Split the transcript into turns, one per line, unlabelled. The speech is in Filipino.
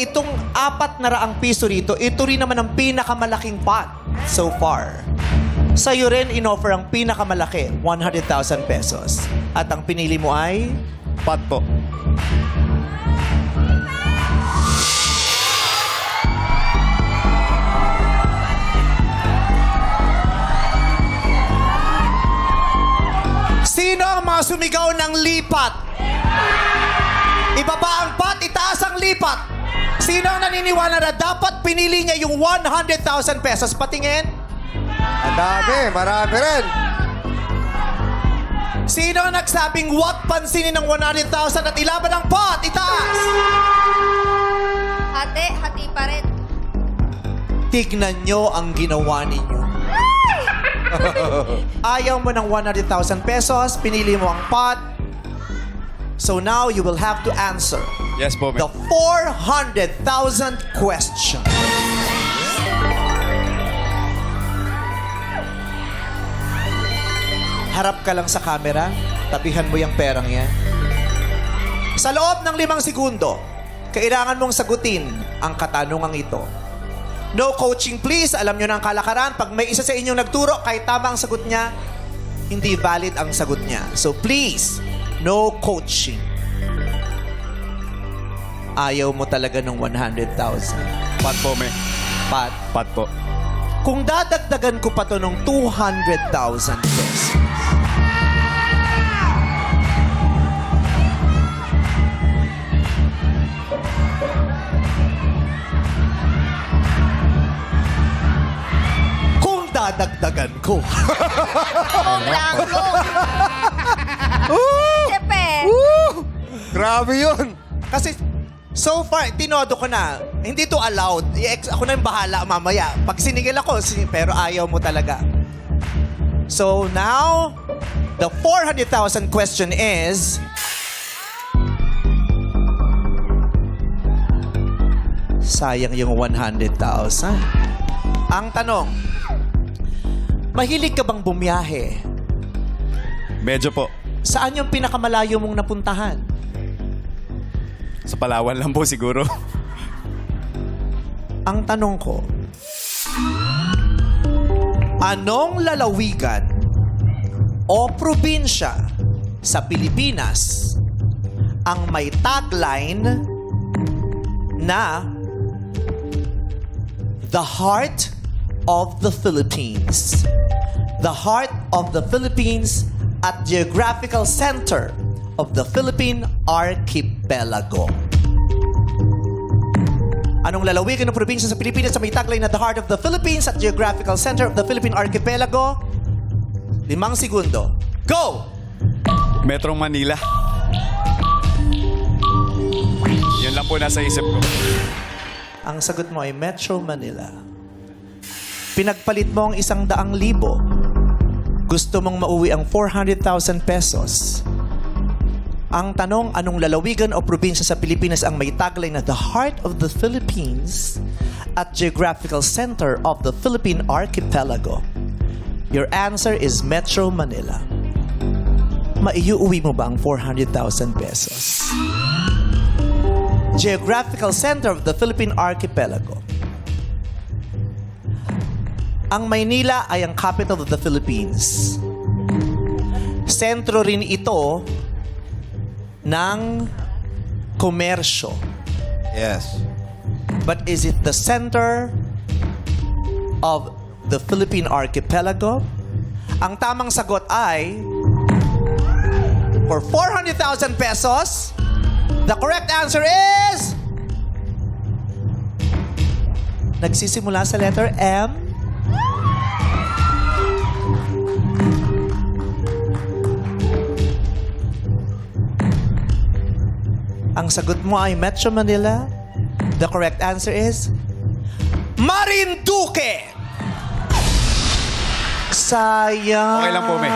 itong apat na raang piso rito, ito rin naman ang pinakamalaking pot so far. Sa'yo rin inoffer ang pinakamalaki, 100,000 pesos. At ang pinili mo ay...
Pat po.
Sino ang mga sumigaw ng lipat? Ibaba ang pot, itaas ang lipat. Sino ang naniniwala na dapat pinili niya yung 100,000 pesos? Patingin.
Ang dami, marami rin.
Sino ang nagsabing wag pansinin ng 100,000 at ilaban ang pot? Itaas!
Hati, hati pa rin.
Tignan nyo ang ginawa ninyo. Ayaw mo ng 100,000 pesos, pinili mo ang pot. So now you will have to answer
Yes po,
the 400,000 question. Harap ka lang sa camera, tabihan mo yung perang yan. Sa loob ng limang segundo, kailangan mong sagutin ang katanungang ito. No coaching please, alam nyo ang kalakaran. Pag may isa sa inyong nagturo, kahit tama ang sagot niya, hindi valid ang sagot niya. So please, no coaching. Ayaw mo talaga ng 100,000.
Pat po, me.
Pat,
Pat po.
kung dadagdagan ko pa to ng 200,000 pesos, kung dadagdagan ko,
Kung lang, kung.
Grabe yun.
Kasi so far, tinodo ko na, hindi to allowed. I-ex- ako na yung bahala mamaya. Pag sinigil ako, sin- pero ayaw mo talaga. So now, the 400,000 question is... Sayang yung 100,000. Ang tanong, mahilig ka bang bumiyahe?
Medyo po.
Saan yung pinakamalayo mong napuntahan?
Sa Palawan lang po siguro.
Ang tanong ko, anong lalawigan o probinsya sa Pilipinas ang may tagline na The Heart of the Philippines? The Heart of the Philippines at Geographical Center of the Philippine Archipelago. Anong lalawigan ng probinsya sa Pilipinas sa may tagline na The Heart of the Philippines at Geographical Center of the Philippine Archipelago? Limang segundo. Go!
Metro Manila. Yun lang po nasa isip ko.
Ang sagot mo ay Metro Manila. Pinagpalit mo ang isang daang libo. Gusto mong mauwi ang 400,000 pesos. Ang tanong, anong lalawigan o probinsya sa Pilipinas ang may tagline na The Heart of the Philippines at Geographical Center of the Philippine Archipelago? Your answer is Metro Manila. Maiuwi mo ba ang 400,000 pesos? Geographical Center of the Philippine Archipelago. Ang Maynila ay ang capital of the Philippines. Sentro rin ito ng komersyo.
Yes.
But is it the center of the Philippine Archipelago? Ang tamang sagot ay for 400,000 pesos, the correct answer is nagsisimula sa letter M. Ang sagot mo ay Metro Manila. The correct answer is Marinduque! Sayang.
Okay lang po, May.